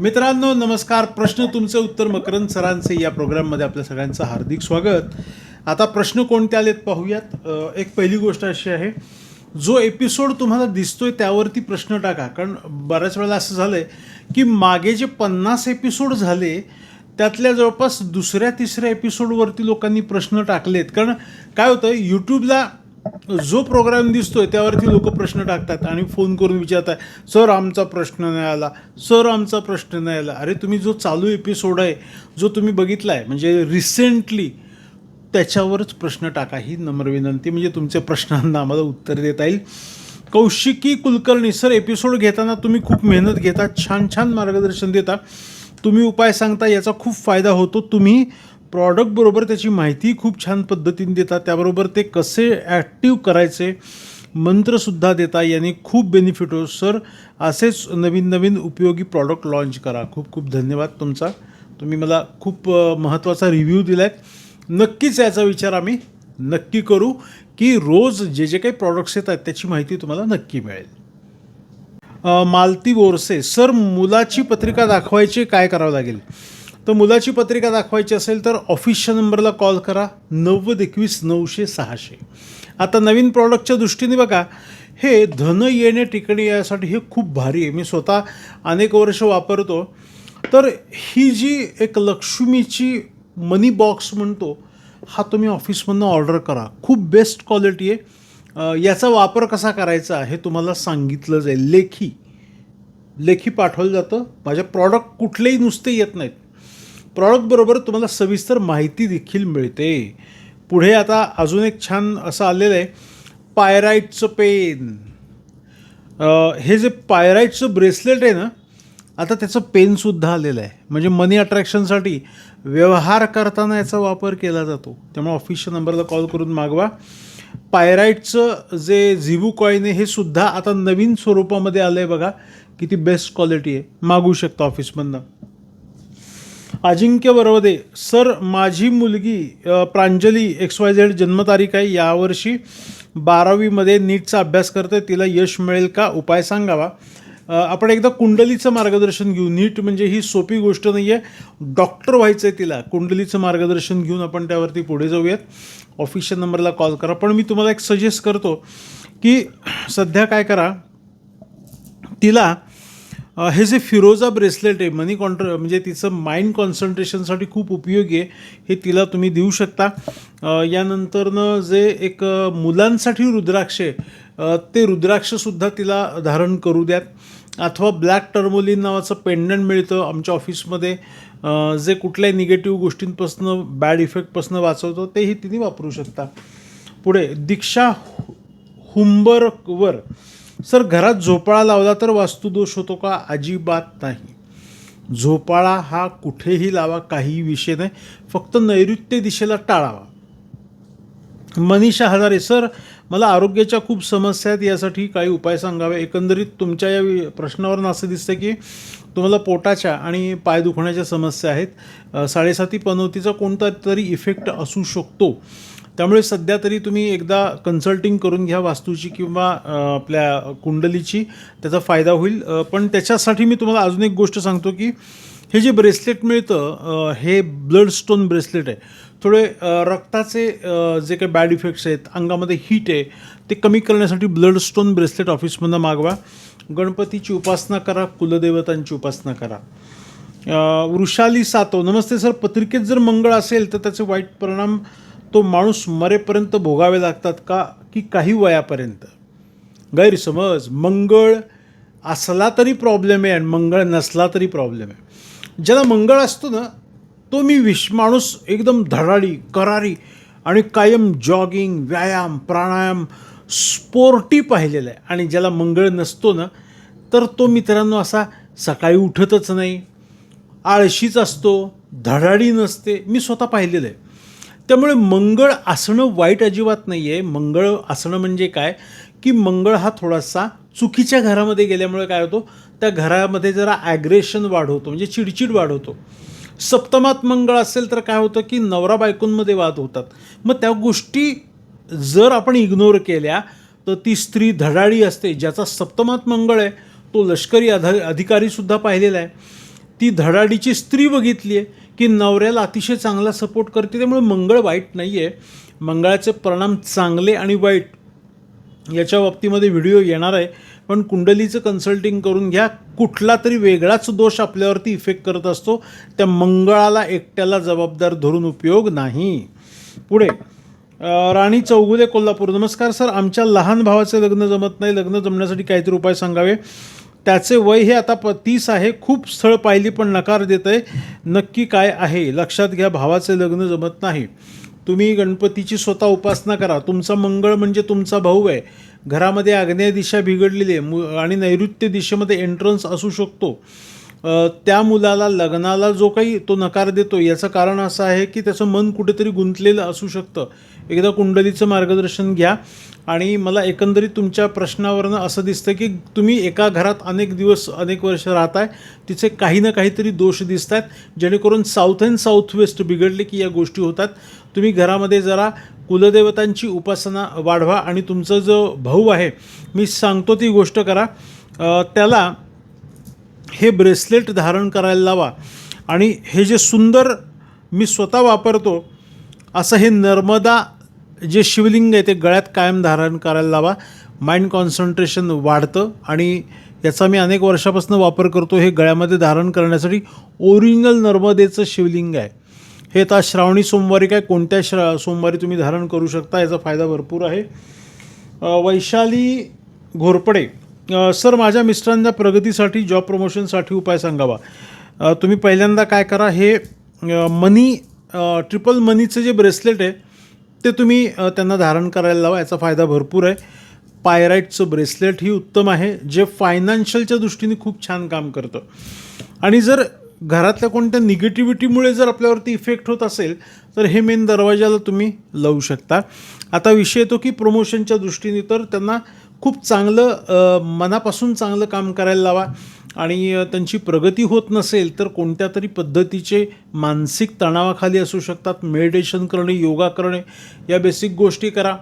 मित्रांनो नमस्कार. प्रश्न तुमचे उत्तर मकरंद सरांचे या प्रोग्राममध्ये आपल्या सगळ्यांचं हार्दिक स्वागत. आता प्रश्न कोणते आलेत पाहूयात. एक पहिली गोष्ट अशी आहे जो एपिसोड तुम्हाला दिसतोय त्यावरती प्रश्न टाका. कारण बऱ्याच वेळेला असं झालं आहे की मागे जे पन्नास एपिसोड झाले त्यातल्या जवळपास दुसऱ्या तिसऱ्या एपिसोडवरती लोकांनी प्रश्न टाकलेत. कारण काय होतं यूट्यूबला जो प्रोग्राम दिसतोय त्यावरती लोक प्रश्न टाकतात आणि फोन करून विचारतात सर आमचा प्रश्न नाही आला. सर आमचा प्रश्न नाही आला. अरे तुम्ही जो चालू एपिसोड आहे जो तुम्ही बघितला आहे म्हणजे रिसेंटली त्याच्यावरच प्रश्न टाका ही नम्र विनंती. म्हणजे तुमच्या प्रश्नांना आम्हाला उत्तर देता येईल. कौशिकी कुलकर्णी सर एपिसोड घेताना तुम्ही खूप मेहनत घेता छान छान मार्गदर्शन देता. तुम्ही उपाय सांगता याचा खूप फायदा होतो. तुम्ही प्रॉडक्टबरोबर त्याची माहिती खूप छान पद्धतीने देता त्याबरोबर ते कसे ॲक्टिव्ह करायचे मंत्रसुद्धा देता याने खूप बेनिफिट हो सर असेच नवीन नवीन उपयोगी प्रॉडक्ट लॉन्च करा. खूप खूप धन्यवाद तुमचा. तुम्ही मला खूप महत्त्वाचा रिव्ह्यू दिला आहे नक्कीच याचा विचार आम्ही नक्की करू की रोज जे जे काही प्रॉडक्ट्स येतात त्याची माहिती तुम्हाला नक्की मिळेल. मालती बोरसे. सर मुलाची पत्रिका दाखवायची काय करावं लागेल? तर मुलाची पत्रिका दाखवायची असेल तर ऑफिसच्या नंबरला कॉल करा. नव्वद एकवीस नऊशे सहाशे. आता नवीन प्रॉडक्टच्या दृष्टीने बघा हे धन येणे टिकणे यासाठी हे खूप भारी आहे. मी स्वतः अनेक वर्ष वापरतो. तर ही जी एक लक्ष्मीची मनी बॉक्स म्हणतो हा तुम्ही ऑफिसमधनं ऑर्डर करा. खूप बेस्ट क्वालिटी आहे. याचा वापर कसा करायचा हे तुम्हाला सांगितलं जाईल. लेखी. लेखी पाठवलं जातं. माझ्या प्रॉडक्ट कुठलेही नुसते येत नाहीत. प्रॉडक्टबरोबर तुम्हाला सविस्तर माहिती देखील मिळते. पुढे आता अजून एक छान असं आलेलं आहे. पायराईटचं पेन. हे जे पायराईटचं ब्रेसलेट आहे ना आता त्याचं पेनसुद्धा आलेलं आहे. म्हणजे मनी अट्रॅक्शनसाठी व्यवहार करताना याचा वापर केला जातो. त्यामुळे ऑफिसच्या नंबरला कॉल करून मागवा. पायराईटचं जे झिवू कॉईन आहे हे सुद्धा आता नवीन स्वरूपामध्ये आलं आहे बघा. किती बेस्ट क्वालिटी आहे. मागू शकता ऑफिसमधनं अजिंक्य बरोदे सर माझी मुलगी प्रांजली एक्स वाय झेड जन्मतारीख आहे. यावर्षी बारावीमध्ये नीटचा अभ्यास करते तिला यश मिळेल का? उपाय सांगावा. आपण एकदा कुंडलीचं मार्गदर्शन घेऊ. नीट म्हणजे ही सोपी गोष्ट नाही आहे डॉक्टर व्हायचं आहे तिला. कुंडलीचं मार्गदर्शन घेऊन आपण त्यावरती पुढे जाऊयात. ऑफिशियल नंबरला कॉल करा. पण मी तुम्हाला एक सजेस्ट करतो की सध्या काय करा. तिला हे जे फिरोजा ब्रेसलेट आहे मनी कॉन्ट्र म्हणजे तिचं माइंड कॉन्सन्ट्रेशनसाठी खूप उपयोगी आहे हे तिला तुम्ही देऊ शकता. यानंतरनं जे एक मुलांसाठी रुद्राक्ष आहे ते रुद्राक्षसुद्धा तिला धारण करू द्यात. अथवा ब्लॅक टर्मोलिन नावाचं पेंडंट मिळतं आमच्या ऑफिसमध्ये. जे कुठल्याही निगेटिव्ह गोष्टींपासून बॅड इफेक्टपासून वाचवतं तेही तिने वापरू शकता. पुढे दीक्षा हुंबरवर सर घरात झोपाळा लावला तर वास्तुदोष होतो का? अजिबात नाही. झोपाळा हा कुठेही लावा काही विषय नाही. फक्त नैऋत्य दिशेला टाळावा. मनीषा हजारे सर मला आरोग्याच्या खूप समस्या आहेत यासाठी काही उपाय सांगावे? एकंदरीत तुमच्या या प्रश्नावरून असं दिसतं की तुम्हाला पोटाच्या आणि पाय दुखण्याच्या समस्या आहेत. साडेसाती पनवतीचा कोणता तरी इफेक्ट असू शकतो. त्यामुळे सध्या तरी तुम्ही एकदा कन्सल्टिंग करून घ्या वास्तूची किंवा आपल्या कुंडलीची. त्याचा फायदा होईल. पण त्याच्यासाठी मी तुम्हाला अजून एक गोष्ट सांगतो की हे जे ब्रेसलेट मिळतं हे ब्लड स्टोन ब्रेसलेट आहे. थोडे रक्ताचे जे काही बॅड इफेक्ट्स आहेत अंगामध्ये हीट आहे ते कमी करण्यासाठी ब्लडस्टोन ब्रेसलेट ऑफिसमधनं मागवा. गणपतीची उपासना करा कुलदेवतांची उपासना करा. वृषाली सातव नमस्ते सर पत्रिकेत जर मंगळ असेल तर त्याचे वाईट परिणाम तो माणूस मरेपर्यंत भोगावे लागतात का? की काही वयापर्यंत? गैरसमज मंगळ असला तरी प्रॉब्लेम आहे आणि मंगळ नसला तरी प्रॉब्लेम आहे. ज्याला मंगळ असतो ना तो मी विश माणूस एकदम धडाडी करारी आणि कायम जॉगिंग व्यायाम प्राणायाम स्पोर्टी पाहिलेला आहे. आणि ज्याला मंगळ नसतो ना तर तो मित्रांनो असा सकाळी उठतच नाही. आळशीच असतो धडाडी नसते. मी स्वतः पाहिलेलं आहे. त्यामुळे मंगळ असणं वाईट अजिबात नाही आहे मंगळ असणं म्हणजे काय? की मंगळ हा थोडासा चुकीच्या घरामध्ये गेल्यामुळे काय होतो? त्या घरामध्ये जरा ॲग्रेशन वाढवतो म्हणजे चिडचिड वाढवतो. सप्तमात मंगळ असेल तर काय होतं की नवरा बायकोंमध्ये वाद होतात. मग त्या गोष्टी जर आपण इग्नोर केल्या तर ती स्त्री धडाडी असते ज्याचा सप्तमात मंगळ आहे तो लष्करी अध अधिकारीसुद्धा पाहिलेला आहे. ती धडाडीची स्त्री बघितली आहे की नवऱ्याला अतिशय चांगला सपोर्ट करते त्यामुळे मंगळ वाईट नाही आहे मंगळाचे परिणाम चांगले आणि वाईट याच्या बाबतीमध्ये व्हिडिओ येणार आहे. पण कुंडलीचं कन्सल्टिंग करून घ्या. कुठला तरी वेगळाच दोष आपल्यावरती इफेक्ट करत असतो. त्या मंगळाला एकट्याला जबाबदार धरून उपयोग नाही. पुढे राणी चौगुले कोल्हापूर. नमस्कार सर. आमच्या लहान भावाचे लग्न जमत नाही. लग्न जमण्यासाठी काहीतरी उपाय सांगावे? त्याचे वय हे आता प तीस आहे. खूप स्थळ पाहिली पण नकार देत आहे नक्की काय आहे? लक्षात घ्या भावाचे लग्न जमत नाही. तुम्ही गणपतीची स्वतः उपासना करा. तुमचा मंगळ म्हणजे तुमचा भाऊ आहे. घरामध्ये आग्नेय दिशा बिघडलेली आहे. मु आणि नैऋत्य दिशेमध्ये एंट्रन्स असू शकतो. त्या मुलाला लग्नाला जो काही तो नकार देतो याचं कारण असं आहे की त्याचं मन कुठेतरी गुंतलेलं असू शकतं. एकदा कुंडलीचं मार्गदर्शन घ्या. आणि मला एकंदरीत तुमच्या प्रश्नावरनं असं दिसतं की तुम्ही एका घरात अनेक दिवस अनेक वर्ष राहताय तिचे काही ना काहीतरी दोष दिसत आहेत जेणेकरून साऊथ अँड साऊथ वेस्ट बिघडले की या गोष्टी होतात. तुम्ही घरामध्ये जरा कुलदेवतांची उपासना वाढवा आणि तुमचा जो भाऊ आहे मी सांगतो ती गोष्ट करा. त्याला हे ब्रेसलेट धारण करायला लावा आणि हे जे सुंदर मी स्वतः वापरतो असं हे नर्मदा जे शिवलिंग आहे ते गळ्यात कायम धारण करायला लावा. माइंड कॉन्सन्ट्रेशन वाढतं आणि याचा मी अनेक वर्षापासून वापर करतो. हे गळ्यामध्ये धारण करण्यासाठी ओरिजिनल नर्मदेचं शिवलिंग आहे. हे आता श्रावणी सोमवारी काय कोणत्या श्रा सोमवारी तुम्ही धारण करू शकता याचा फायदा भरपूर आहे. वैशाली घोरपडे सर माझ्या मिस्टरांच्या प्रगतीसाठी जॉब प्रमोशनसाठी उपाय सांगावा. तुम्ही पहिल्यांदा काय करा हे मनी ट्रिपल मनीचं जे ब्रेसलेट आहे ते तुम्ही त्यांना धारण करायला लावा याचा फायदा भरपूर आहे. पायराईटचं ब्रेसलेट ही उत्तम आहे जे फायनान्शियलच्या दृष्टीने खूप छान काम करतं. आणि जर घरातल्या कोणत्या निगेटिव्हिटीमुळे जर आपल्यावरती इफेक्ट होत असेल तर हे मेन दरवाजाला तुम्ही लावू शकता. आता विषय येतो की प्रमोशनच्या दृष्टीने तर त्यांना खूप चांगलं मनापासून चांगलं काम करायला लावा. आणि त्यांची प्रगती होत नसेल तर कोणत्या तरी पद्धतीचे मानसिक तणावाखाली असू शकतात मेडिटेशन करणे योगा करणे या बेसिक गोष्टी करा.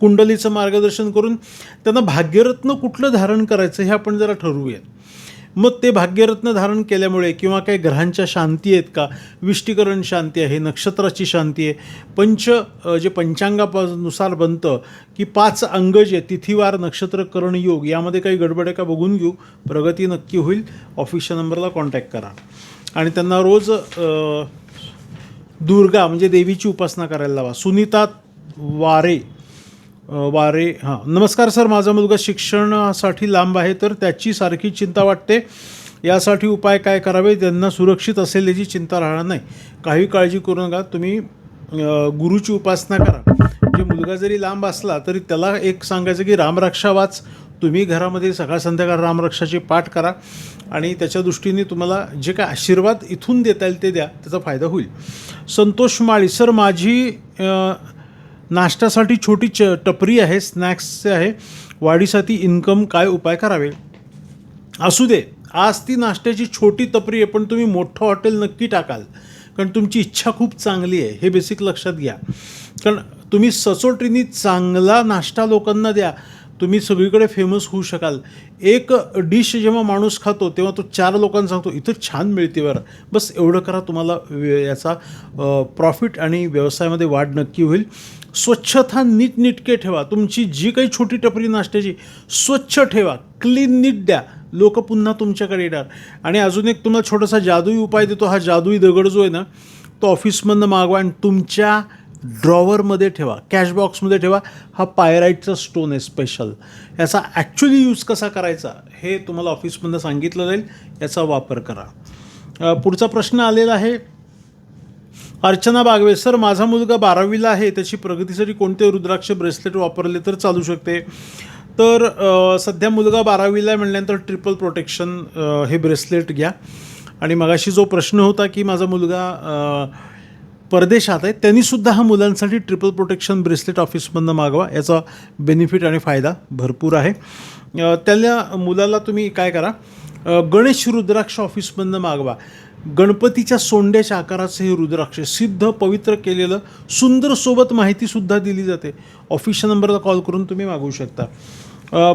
कुंडलीचं मार्गदर्शन करून त्यांना भाग्यरत्न कुठलं धारण करायचं हे आपण जरा ठरवूयात. मग ते भाग्यरत्न धारण केल्यामुळे किंवा काही ग्रहांच्या शांती आहेत का? विष्टीकरण शांती आहे नक्षत्राची शांती आहे. पंच जे पंचांगानुसार बनतं की पाच अंग जे तिथीवार नक्षत्र करण योग यामध्ये काही गडबड आहे का? बघून घेऊ. प्रगती नक्की होईल. ऑफिसच्या नंबरला कॉन्टॅक्ट करा. आणि त्यांना रोज दुर्गा म्हणजे देवीची उपासना करायला लावा. सुनीता वारे. वारे हां. नमस्कार सर माझा मुलगा शिक्षणासाठी लांब आहे तर त्याची सारखी चिंता वाटते. यासाठी उपाय काय करावे? त्यांना सुरक्षित असेल याची चिंता राहणार नाही. काही काळजी करू नका. तुम्ही गुरुची उपासना करा. म्हणजे मुलगा जरी लांब असला तरी त्याला एक सांगायचं की रामरक्षा वाच. तुम्ही घरामध्ये सकाळ संध्याकाळ रामरक्षाचे पाठ करा आणि त्याच्या दृष्टीने तुम्हाला जे काय आशीर्वाद इथून देता येईल ते द्या त्याचा फायदा होईल. संतोष माळी सर माझी नाश्त्यासाठी छोटी च टपरी आहे स्नॅक्सचे आहे. वाढीसाठी इन्कम काय उपाय करावे? असू दे आज ती नाश्त्याची छोटी टपरी आहे पण तुम्ही मोठं हॉटेल नक्की टाकाल. कारण तुमची इच्छा खूप चांगली आहे हे बेसिक लक्षात घ्या. कारण तुम्ही सचोटीने चांगला नाश्ता लोकांना द्या तुम्ही सगळीकडे फेमस होऊ शकाल. एक डिश जेव्हा माणूस खातो तेव्हा तो चार लोकांना सांगतो इथं छान मिळते बरं. बस एवढं करा तुम्हाला याचा प्रॉफिट आणि व्यवसायामध्ये वाढ नक्की होईल. स्वच्छता नीटनिटके ठेवा. तुमची जी काही छोटी टपरी नाश्त्याची स्वच्छ ठेवा. क्लीन नीट द्या. लोक पुन्हा तुमच्याकडे येणार. आणि अजून एक तुम्हाला छोटासा जादुई उपाय देतो. हा जादुई दगड जो आहे ना तो ऑफिसमधनं मागवा आणि तुमच्या ड्रॉवरमध्ये ठेवा. कॅश बॉक्समध्ये ठेवा. हा पायराईटचा स्टोन आहे स्पेशल याचा ॲक्च्युली यूज कसा करायचा हे तुम्हाला ऑफिसमधनं सांगितलं जाईल. याचा वापर करा. पुढचा प्रश्न आलेला आहे. अर्चना बागवे सर माझा मुलगा बारावीला आहे त्याची प्रगतीसाठी कोणते रुद्राक्ष ब्रेसलेट वापरले तर चालू शकते. तर सध्या मुलगा बारावीला आहे म्हणल्यानंतर ट्रिपल प्रोटेक्शन हे ब्रेसलेट घ्या. आणि मगाशी जो प्रश्न होता की माझा मुलगा परदेशात आहे त्यांनीसुद्धा हा मुलांसाठी ट्रिपल प्रोटेक्शन ब्रेसलेट ऑफिसमधनं मागवा. याचा बेनिफिट आणि फायदा भरपूर आहे. त्याला मुलाला तुम्ही काय करा गणेश रुद्राक्ष ऑफिसमधनं मागवा. गणपतीच्या सोंड्याच्या आकाराचं हे रुद्राक्ष सिद्ध पवित्र केलेलं सुंदर सोबत माहितीसुद्धा दिली जाते. ऑफिसच्या नंबरला कॉल करून तुम्ही मागवू शकता.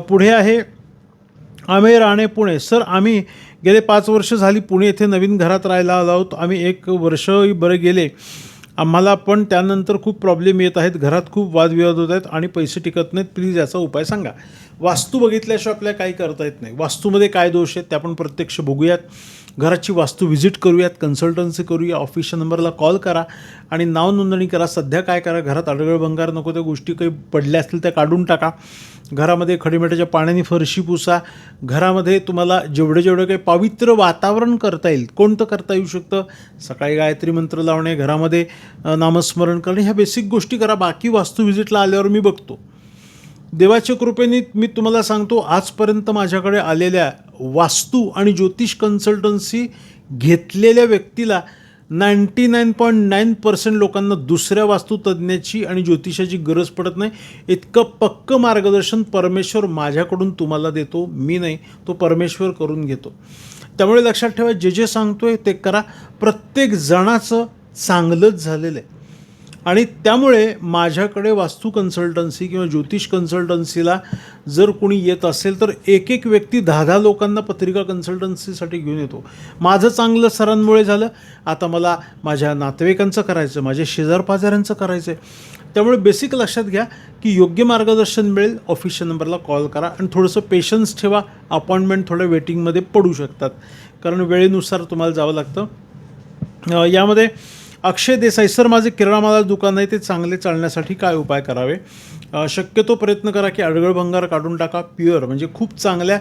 पुढे आहे आम्ही राणे पुणे. सर आम्ही गेले पाच वर्ष झाली पुणे येथे नवीन घरात राहायला आलो आहोत. आम्ही एक वर्ष बरं गेले. आम्हाला पण त्यानंतर खूप प्रॉब्लेम येत आहेत. घरात खूप वादविवाद होत आहेत आणि पैसे टिकत नाहीत. प्लीज याचा उपाय सांगा. वास्तू बघितल्याशिवाय आपल्याला काही करता येत नाही. वास्तूमध्ये काय दोष आहेत ते आपण प्रत्यक्ष बघूयात. घराची वास्तू व्हिजिट करूयात कन्सल्टन्सी करूया ऑफिसच्या नंबरला कॉल करा आणि नाव नोंदणी करा. सध्या काय करा घरात अडगळ भंगार नको त्या गोष्टी काही पडल्या असतील त्या काढून टाका. घरामध्ये खडीमेटाच्या पाण्याने फरशी पुसा. घरामध्ये तुम्हाला जेवढे जेवढे काही पवित्र वातावरण करता येईल कोणतं करता येऊ शकतं? सकाळी गायत्री मंत्र लावणे घरामध्ये नामस्मरण करणे ह्या बेसिक गोष्टी करा. बाकी वास्तू व्हिजिटला आल्यावर मी बघतो. देवाच्या कृपेने मी तुम्हाला सांगतो आजपर्यंत माझ्याकडे आलेल्या वास्तू आणि ज्योतिष कन्सल्टन्सी घेतलेल्या व्यक्तीला ninety nine point nine percent लोकांना दुसऱ्या वास्तुतज्ञाची आणि ज्योतिषाची गरज पडत नाही. इतकं पक्कं मार्गदर्शन परमेश्वर माझ्याकडून तुम्हाला देतो मी नाही तो परमेश्वर करून घेतो. त्यामुळे लक्षात ठेवा जे जे सांगतो आहे ते करा. प्रत्येक जणाचं चांगलंच झालेलं आहे. आणि त्यामुळे माझ्याकडे वास्तू कन्सल्टन्सी किंवा ज्योतिष कन्सल्टन्सीला जर कोणी येत असेल तर एक एक व्यक्ती दहा दहा लोकांना पत्रिका कन्सल्टन्सीसाठी घेऊन येतो. माझं चांगलं सरांमुळे झालं. आता मला माझ्या नातेवाईकांचं करायचं माझ्या शेजारपाजाऱ्यांचं करायचं आहे त्यामुळे बेसिक लक्षात घ्या की योग्य मार्गदर्शन मिळेल. ऑफिसच्या नंबरला कॉल करा आणि थोडंसं पेशन्स ठेवा. अपॉइंटमेंट थोड्या वेटिंगमध्ये पडू शकतात. कारण वेळेनुसार तुम्हाला जावं लागतं. यामध्ये अक्षय देसाई सर माझे किराणा मालाचं दुकान आहे ते चांगले चालण्यासाठी काय उपाय करावे? शक्यतो प्रयत्न करा की अडगळ भंगार काढून टाका. प्युअर म्हणजे खूप चांगल्या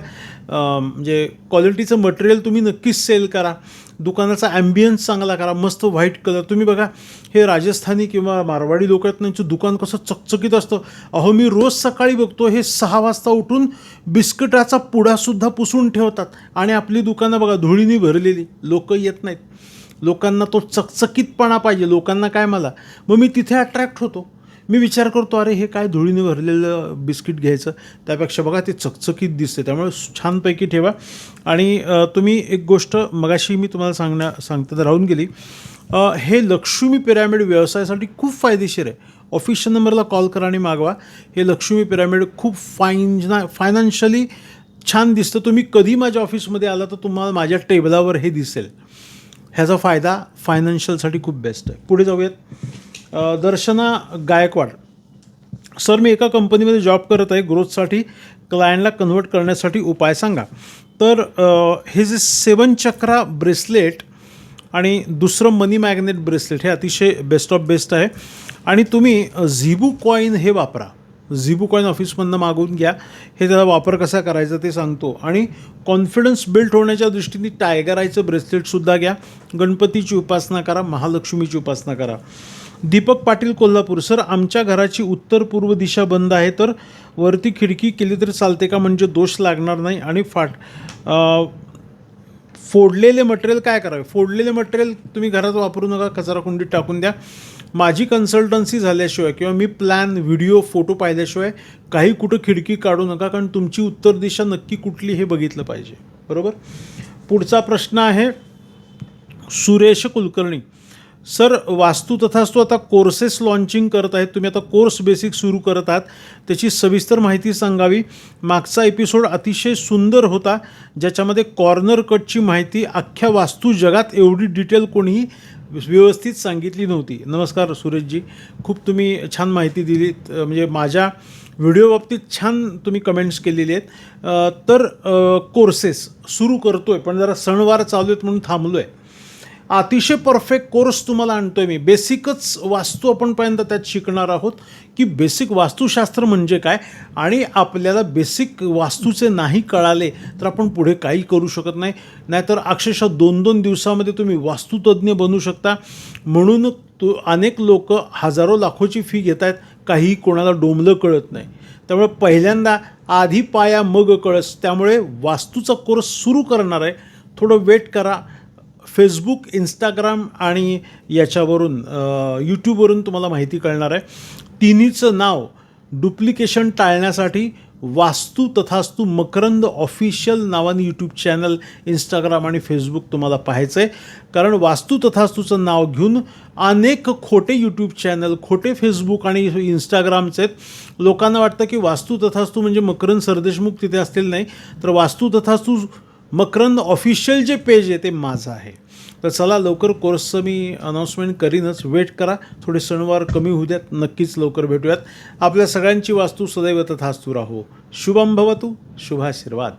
म्हणजे क्वालिटीचं मटेरियल तुम्ही नक्कीच सेल करा. दुकानाचा ॲम्बियन्स चांगला करा. मस्त व्हाईट कलर तुम्ही बघा हे राजस्थानी किंवा मारवाडी लोक आहेत त्यांचं दुकान कसं चकचकीत असतं. अहो मी रोज सकाळी बघतो हे सहा वाजता उठून बिस्किटाचा पुडासुद्धा पुसून ठेवतात. आणि आपली दुकानं बघा धुळीनी भरलेली. लोक येत नाहीत. लोकांना तो चकचकीतपणा पाहिजे. लोकांना काय मला? मग मी तिथे अट्रॅक्ट होतो. मी विचार करतो अरे हे काय धुळीने भरलेलं बिस्किट घ्यायचं? त्यापेक्षा बघा ते चकचकीत दिसते त्यामुळे छानपैकी ठेवा. आणि तुम्ही एक गोष्ट मगाशी मी तुम्हाला सांगण्या सांगता तर राहून गेली. हे लक्ष्मी पिरॅमिड व्यवसायासाठी खूप फायदेशीर आहे. ऑफिशियल नंबरला कॉल करा आणि मागवा. हे लक्ष्मी पिरॅमिड खूप फाईन फायनान्शियली छान दिसतं. तुम्ही कधी माझ्या ऑफिसमध्ये आला तर तुम्हाला माझ्या टेबलावर हे दिसेल. ह्याचा फायदा फायनान्शियलसाठी खूप बेस्ट आहे. पुढे जाऊयात. दर्शना गायकवाड. सर मी एका कंपनीमध्ये जॉब करत आहे. ग्रोथसाठी क्लायंटला कन्वर्ट करण्यासाठी उपाय सांगा. तर हे जे सेवन चक्रा ब्रेसलेट आणि दुसरं मनी मॅग्नेट ब्रेसलेट हे अतिशय बेस्ट ऑफ बेस्ट आहे. आणि तुम्ही झिबू कॉईन हे वापरा. झिबू कॉईन ऑफिसमधनं मागून घ्या. हे त्याला वापर कसा करायचा ते सांगतो. आणि कॉन्फिडन्स बिल्ड होण्याच्या दृष्टीने टायगर आयचं ब्रेसलेटसुद्धा घ्या. गणपतीची उपासना करा महालक्ष्मीची उपासना करा. दीपक पाटील कोल्हापूर. सर आमच्या घराची उत्तर पूर्व दिशा बंद आहे तर वरती खिडकी केली तरी चालते का? म्हणजे दोष लागणार नाही. आणि फाट फोडलेले मटेरियल काय करावे? फोडलेले मटेरियल तुम्ही घरात वापरू नका कचरा कुंडीत टाकून द्या. माझी कन्सल्टन्सी झाल्याशिवाय किंवा मी प्लॅन व्हिडिओ फोटो पाहिल्याशिवाय काही कुठं खिडकी काढू नका कारण तुमची उत्तर दिशा नक्की कुठली हे बघितलं पाहिजे. बरोबर? पुढचा प्रश्न आहे सुरेश कुलकर्णी. सर वास्तू तथास्तू आता कोर्सेस लॉन्चिंग करत आहेत. तुम्ही आता कोर्स बेसिक सुरू करत आहात. त्याची सविस्तर माहिती सांगावी. मागचा एपिसोड अतिशय सुंदर होता ज्याच्यामध्ये कॉर्नर कटची माहिती अख्ख्या वास्तू जगात एवढी डिटेल कोणीही व्यवस्थित सांगितली नव्हती. नमस्कार सुरेशजी. खूप तुम्ही छान माहिती दिलीत. म्हणजे माझ्या व्हिडिओ बाबतीत छान तुम्ही कमेंट्स केलेली आहेत. तर कोर्सेस सुरू करतो आहे पण जरा सणवार चालू आहेत म्हणून थांबलो आहे अतिशय परफेक्ट कोर्स तुम्हाला आणतो आहे मी. बेसिकच वास्तू आपणपर्यंत त्यात शिकणार आहोत की बेसिक वास्तुशास्त्र म्हणजे काय आणि आपल्याला बेसिक वास्तूचे नाही कळाले तर आपण पुढे काही करू शकत नाही. नाहीतर अक्षरशः दोन दोन दिवसामध्ये तुम्ही वास्तुतज्ञ बनू शकता. म्हणून तो अनेक लोक हजारो लाखोची फी घेत आहेत काही कोणाला डोंबलं कळत नाही. त्यामुळे पहिल्यांदा आधी पाया मग कळस. त्यामुळे वास्तूचा कोर्स सुरू करणार आहे. थोडं वेट करा. फेसबुक इंस्टाग्राम आणि याच्यावरून यूट्यूबवरून तुम्हाला माहिती कळणार आहे. तिन्हीचं नाव डुप्लिकेशन टाळण्यासाठी वास्तू तथास्तू मकरंद ऑफिशियल नावाने यूट्यूब चॅनल इंस्टाग्राम आणि फेसबुक तुम्हाला पाहायचं आहे. कारण वास्तू तथास्तूचं नाव घेऊन अनेक खोटे यूट्यूब चॅनल खोटे फेसबुक आणि इंस्टाग्रामचे आहेत. लोकांना वाटतं की वास्तू तथास्तू म्हणजे मकरंद सरदेशमुख तिथे असतील नाही. तर वास्तू तथास्तू मकरंद ऑफिशियल जे पेज आहे ते माझं आहे. तर चला लवकर कोर्सचं मी अनाऊन्समेंट करीनच. वेट करा. थोडे सणवार कमी होऊ द्यात. नक्कीच लवकर भेटूयात. आपल्या सगळ्यांची वास्तू सदैव तथास्तू राहो. शुभम भवतू. शुभाशीर्वाद.